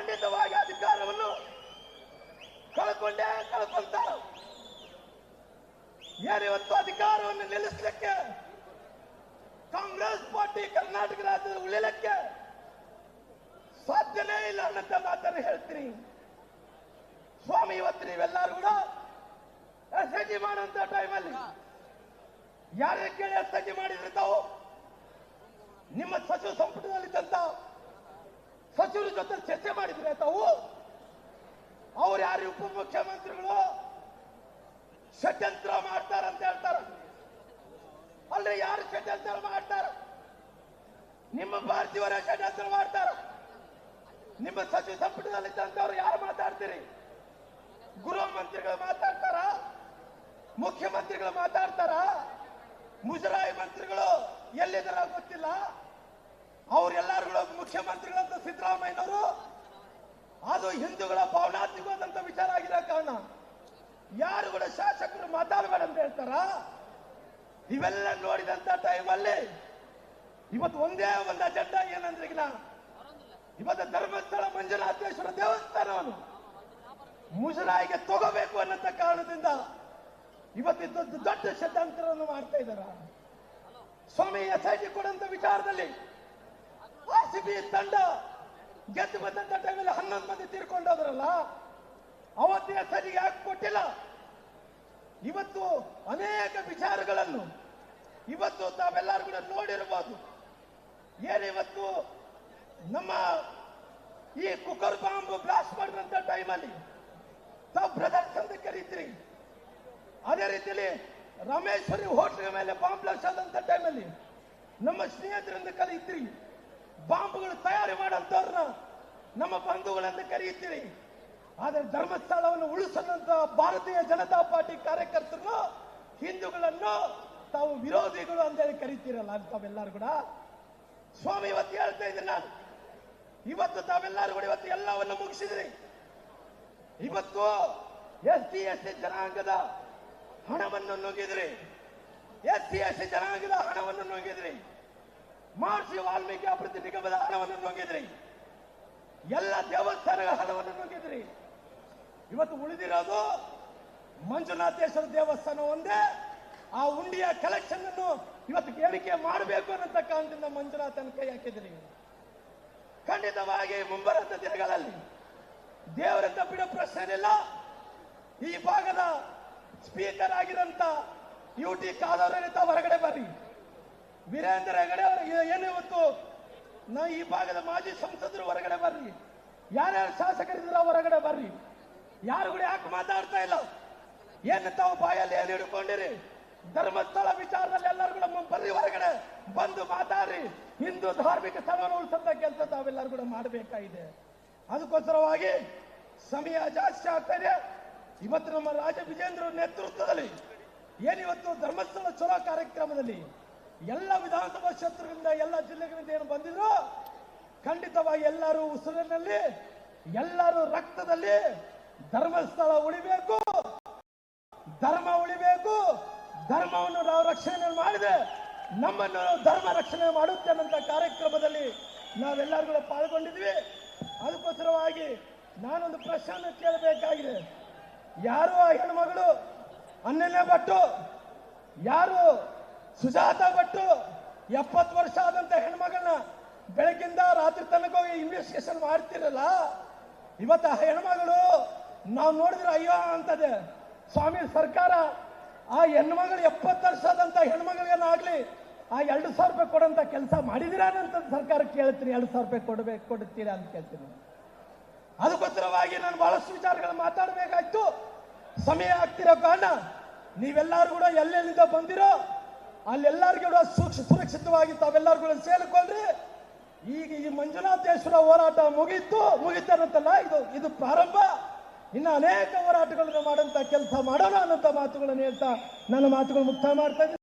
ಖಂಡಿತವಾಗಿ ಅಧಿಕಾರವನ್ನು ಕಳ್ಕೊಂಡೇ ಯಾರ ಯಾರಿವತ್ತು ಅಧಿಕಾರವನ್ನು ನಿಲ್ಲಿಸಲಿಕ್ಕೆ ಕಾಂಗ್ರೆಸ್ ಪಾರ್ಟಿ ಕರ್ನಾಟಕ ರಾಜ್ಯದ ಉಳಿಲಕ್ಕೆ ಸಾಧ್ಯನೇ ಇಲ್ಲ ಅನ್ನಂತ ಮಾತನ್ನು ಹೇಳ್ತೀನಿ. ಸ್ವಾಮಿ, ಇವತ್ತು ನೀವೆಲ್ಲರೂ ಕೂಡ ಎಸ್ ಐ ಜಿ ಮಾಡುವಂತ ಟೈಮಲ್ಲಿ ಯಾರೇ ಕೇಳಿ ಎಸ್ ಐ ಜಿ ಮಾಡಿದ್ರೆ ತಾವು ನಿಮ್ಮ ಸಚಿವ ಸಂಪುಟದಲ್ಲಿದ್ದಂತ ಸಚಿವರ ಜೊತೆ ಚರ್ಚೆ ಮಾಡಿದ್ರೆ ತಾವು ಅವ್ರು ಯಾರು ಉಪಮುಖ್ಯಮಂತ್ರಿಗಳು ಷಡ್ಯಂತ್ರ ಮಾಡ್ತಾರಂತ ಹೇಳ್ತಾರ. ಅಲ್ರಿ ಯಾರು ಷಡ್ಯಂತ್ರ ಮಾಡ್ತಾರ? ನಿಮ್ಮ ಭಾರತೀಯರ ಷಡ್ಯಂತ್ರ ಮಾಡ್ತಾರ. ನಿಮ್ಮ ಸಚಿವ ಸಂಪುಟದಲ್ಲಿದ್ದಂತವ್ರು ಯಾರು ಮಾತಾಡ್ತೀರಿ? ಗೃಹ ಮಂತ್ರಿಗಳು ಮಾತಾಡ್ತಾರ? ಮುಖ್ಯಮಂತ್ರಿಗಳು ಮಾತಾಡ್ತಾರ? ಮುಜರಾಯಿ ಮಂತ್ರಿಗಳು ಎಲ್ಲಿದ್ದಾರ ಗೊತ್ತಿಲ್ಲ. ಅವ್ರೆಲ್ಲರೂ ಮುಖ್ಯಮಂತ್ರಿಗಳಂತ ಸಿದ್ದರಾಮಯ್ಯನವರು, ಅದು ಹಿಂದೂಗಳ ಭಾವನಾತ್ಮಕವಾದಂತ ವಿಚಾರ ಆಗಿರೋ ಕಾರಣ. ಯಾರು ಕೂಡ ಶಾಸಕರು ಮಾತಾಡಬೇಡ ಅಂತ ಹೇಳ್ತಾರ? ಇವೆಲ್ಲ ನೋಡಿದಂತ ಟೈಮಲ್ಲಿ ಇವತ್ತು ಒಂದೇ ಒಂದು ಅಜೆಂಡಾ ಏನಂದ್ರೆ ಇವತ್ತು ಧರ್ಮಸ್ಥಳ ಮಂಜುನಾಥೇಶ್ವರ ದೇವಸ್ಥಾನವನ್ನು ಮುಜರಾಯಿಗೆ ತಗೋಬೇಕು ಅನ್ನಂತ ಕಾರಣದಿಂದ ಇವತ್ತು ದೊಡ್ಡ ಷಡ್ಯಂತ್ರವನ್ನು ಮಾಡ್ತಾ ಇದ್ದಾರ? ಸ್ವಾಮಿ ಎಸ್ ಐ ಟಿ ಕೊಡಂತ ವಿಚಾರದಲ್ಲಿ ಬಿ ತಂಡ ಗೆದ್ದು ಬಂದಂತ ಟೈಮಲ್ಲಿ ಹನ್ನೊಂದು ಮಂದಿ ತೀರ್ಕೊಂಡೋದ್ರಲ್ಲ ಅವತ್ತಿನ ಸರಿ ಯಾಕೆ ಕೊಟ್ಟಿಲ್ಲ. ಇವತ್ತು ಅನೇಕ ವಿಚಾರಗಳನ್ನು ಇವತ್ತು ತಾವೆಲ್ಲರೂ ಕೂಡ ನೋಡಿರಬಹುದು. ಏನಿವತ್ತು ನಮ್ಮ ಈ ಕುಕ್ಕರ್ ಬಾಂಬ್ ಬ್ಲಾಸ್ಟ್ ಮಾಡಿದಂತ ಟೈಮಲ್ಲಿ ತಾವು ಬ್ರದರ್ಸ್ ಅಂತ ಕರೀತೀರಿ. ಅದೇ ರೀತಿಯಲ್ಲಿ ರಾಮೇಶ್ವರಿ ಹೋಟ್ಲ್ ಮೇಲೆ ಬಾಂಬ್ ಬ್ಲಾಸ್ಟ್ ಆದಂತ ಟೈಮಲ್ಲಿ ನಮ್ಮ ಸ್ನೇಹಿತರಿಂದ ಕರೀತೀರಿ. ಬಾಂಬ್ಗಳು ತಯಾರಿ ಮಾಡಂತವ್ರನ್ನ ನಮ್ಮ ಬಂಧುಗಳಂತ ಕರೆಯುತ್ತೀರಿ. ಆದರೆ ಧರ್ಮಸ್ಥಳವನ್ನು ಉಳಿಸದಂತ ಭಾರತೀಯ ಜನತಾ ಪಾರ್ಟಿ ಕಾರ್ಯಕರ್ತರನ್ನು, ಹಿಂದೂಗಳನ್ನು ತಾವು ವಿರೋಧಿಗಳು ಅಂತೇಳಿ ಕರಿತೀರಲ್ಲ ತಾವೆಲ್ಲರೂ ಕೂಡ. ಸ್ವಾಮಿ, ಇವತ್ತು ಹೇಳ್ತಾ ಇದ್ದೀನಿ ನಾನು. ಇವತ್ತು ತಾವೆಲ್ಲರೂ ಕೂಡ ಇವತ್ತು ಎಲ್ಲವನ್ನು ಮುಗಿಸಿದ್ರಿ. ಇವತ್ತು ಎಸ್ ಟಿ ಎಸ್ ಸಿ ಜನಾಂಗದ ಹಣವನ್ನು ನುಗ್ಗಿದ್ರಿ ಎಸ್ ಟಿ ಎಸ್ ಸಿ ಜನಾಂಗದ ಹಣವನ್ನು ನುಂಗಿದ್ರಿ. ಮಹರ್ಷಿ ವಾಲ್ಮೀಕಿ ಅಭಿವೃದ್ಧಿ ನಿಗಮದ ಹಣವನ್ನು ನುಂಗಿದ್ರಿ. ಎಲ್ಲ ದೇವಸ್ಥಾನಗಳ ಹಣವನ್ನು ನುಂಗಿದ್ರಿ. ಇವತ್ತು ಉಳಿದಿರೋದು ಮಂಜುನಾಥೇಶ್ವರ ದೇವಸ್ಥಾನ ಒಂದೇ. ಆ ಉಂಡಿಯ ಕಲೆಕ್ಷನ್ ಅನ್ನು ಇವತ್ತು ಏರಿಕೆ ಮಾಡಬೇಕು ಅನ್ನೋ ಕಾರಣದಿಂದ ಮಂಜುನಾಥನ ಕೈ ಹಾಕಿದ್ರಿ. ಖಂಡಿತವಾಗಿ ಮುಂಬರತ ದಿನಗಳಲ್ಲಿ ದೇವರಿಂದ ಬಿಡೋ ಪ್ರಶ್ನೆ ಇಲ್ಲ. ಈ ಭಾಗದ ಸ್ಪೀಕರ್ ಆಗಿರಂತ ಯು ಟಿ ಹೊರಗಡೆ ಬರ್ರಿ. ವೀರೇಂದ್ರ ಹೆಗಡೆ ಅವರು ಏನು ಇವತ್ತು ನಾ ಈ ಭಾಗದ ಮಾಜಿ ಸಂಸದರು ಹೊರಗಡೆ ಬರ್ರಿ. ಯಾರ್ಯಾರು ಶಾಸಕರಿದ್ರ ಹೊರಗಡೆ ಬರ್ರಿ. ಯಾರು ಕೂಡ ಯಾಕೆ ಮಾತಾಡ್ತಾ ಇಲ್ಲ? ಏನು ತಾವು ಬಾಯಲ್ಲಿ ಏನು ಹಿಡ್ಕೊಂಡಿರಿ? ಧರ್ಮಸ್ಥಳ ವಿಚಾರದಲ್ಲಿ ಎಲ್ಲರೂ ಕೂಡ ಬರ್ರಿ ಹೊರಗಡೆ. ಬಂದು ಮಾತಾಡ್ರಿ. ಹಿಂದೂ ಧಾರ್ಮಿಕ ಸ್ಥಳವನ್ನು ಉಳಿಸಂತ ಕೆಲಸ ತಾವೆಲ್ಲರೂ ಕೂಡ ಮಾಡಬೇಕಾಗಿದೆ. ಅದಕ್ಕೋಸ್ಕರವಾಗಿ ಸಮಯ ಜಾಸ್ತಿ ಆಗ್ತಾ ಇದೆ. ಇವತ್ತು ನಮ್ಮ ರಾಜ ವಿಜೇಂದ್ರ ನೇತೃತ್ವದಲ್ಲಿ ಏನಿವತ್ತು ಧರ್ಮಸ್ಥಳ ಚಲೋ ಕಾರ್ಯಕ್ರಮದಲ್ಲಿ ಎಲ್ಲ ವಿಧಾನಸಭಾ ಕ್ಷೇತ್ರದಿಂದ ಎಲ್ಲ ಜಿಲ್ಲೆಗಳಿಂದ ಏನು ಬಂದಿದ್ರು, ಖಂಡಿತವಾಗಿ ಎಲ್ಲರೂ ಉಸಿರಿನಲ್ಲಿ, ಎಲ್ಲರೂ ರಕ್ತದಲ್ಲಿ ಧರ್ಮಸ್ಥಳ ಉಳಿಬೇಕು, ಧರ್ಮ ಉಳಿಬೇಕು, ಧರ್ಮವನ್ನು ನಾವು ರಕ್ಷಣೆ ಮಾಡಿದೆ, ನಮ್ಮನ್ನು ಧರ್ಮ ರಕ್ಷಣೆ ಮಾಡುತ್ತೆ ಅನ್ನೋ ಕಾರ್ಯಕ್ರಮದಲ್ಲಿ ನಾವೆಲ್ಲರೂ ಪಾಲ್ಗೊಂಡಿದ್ವಿ. ಅದಕ್ಕೋಸ್ಕರವಾಗಿ ನಾನೊಂದು ಪ್ರಶ್ನೆಯನ್ನು ಕೇಳಬೇಕಾಗಿದೆ. ಯಾರು ಆ ಹೆಣ್ಮಗಳು? ಅನ್ನನೇ ಭಟ್ಟು ಯಾರು ಸುಜಾತ ಭಟ್ಟು ಎಪ್ಪತ್ತು ವರ್ಷ ಆದಂತ ಹೆಣ್ಮಗಳನ್ನ ಬೆಳಗ್ಗಿಂದ ರಾತ್ರಿ ತನಕ ಹೋಗಿ ಇನ್ವೆಸ್ಟಿಗೇಷನ್ ಮಾಡ್ತಿರಲ್ಲ? ಇವತ್ತು ಹೆಣ್ಮಗಳು ನಾವು ನೋಡಿದ್ರೆ ಅಯ್ಯೋ ಅಂತದೆ. ಸ್ವಾಮಿ ಸರ್ಕಾರ ಆ ಹೆಣ್ಮಗಳು ಎಪ್ಪತ್ತು ವರ್ಷ ಆದಂತ ಹೆಣ್ಮಗಳಿಗೇನಾಗ್ಲಿ ಆ ಎರಡು ಸಾವಿರ ರೂಪಾಯಿ ಕೊಡೋಂತ ಕೆಲಸ ಮಾಡಿದಿರಾ ಅಂತ ಸರ್ಕಾರ ಕೇಳ್ತೀನಿ ಎರಡು ಸಾವಿರ ರೂಪಾಯಿ ಕೊಡ್ಬೇಕು ಕೊಡುತ್ತೀರಾ ಅಂತ ಕೇಳ್ತೀನಿ. ಅದಕ್ಕೋಸ್ಕರವಾಗಿ ನಾನು ಬಹಳಷ್ಟು ವಿಚಾರಗಳು ಮಾತಾಡಬೇಕಾಯ್ತು. ಸಮಯ ಆಗ್ತಿರೋ ಕಾರಣ ನೀವೆಲ್ಲರೂ ಕೂಡ ಎಲ್ಲೆಲ್ಲಿಂದ ಬಂದಿರೋ ಅಲ್ಲೆಲ್ಲರಿಗೂ ಕೂಡ ಸೂಕ್ಷ, ಸುರಕ್ಷಿತವಾಗಿ ತಾವೆಲ್ಲರೂ ಕೂಡ ಈಗ ಈ ಮಂಜುನಾಥೇಶ್ವರ ಹೋರಾಟ ಮುಗೀತು ಮುಗಿತಾರಂತಲ್ಲ ಇದು ಇದು ಪ್ರಾರಂಭ. ಇನ್ನು ಅನೇಕ ಹೋರಾಟಗಳನ್ನು ಮಾಡುವಂತ ಕೆಲಸ ಮಾಡೋಣ ಅನ್ನೋಂಥ ಮಾತುಗಳನ್ನು ಹೇಳ್ತಾ ನನ್ನ ಮಾತುಗಳು ಮುಕ್ತಾಯ ಮಾಡ್ತಾ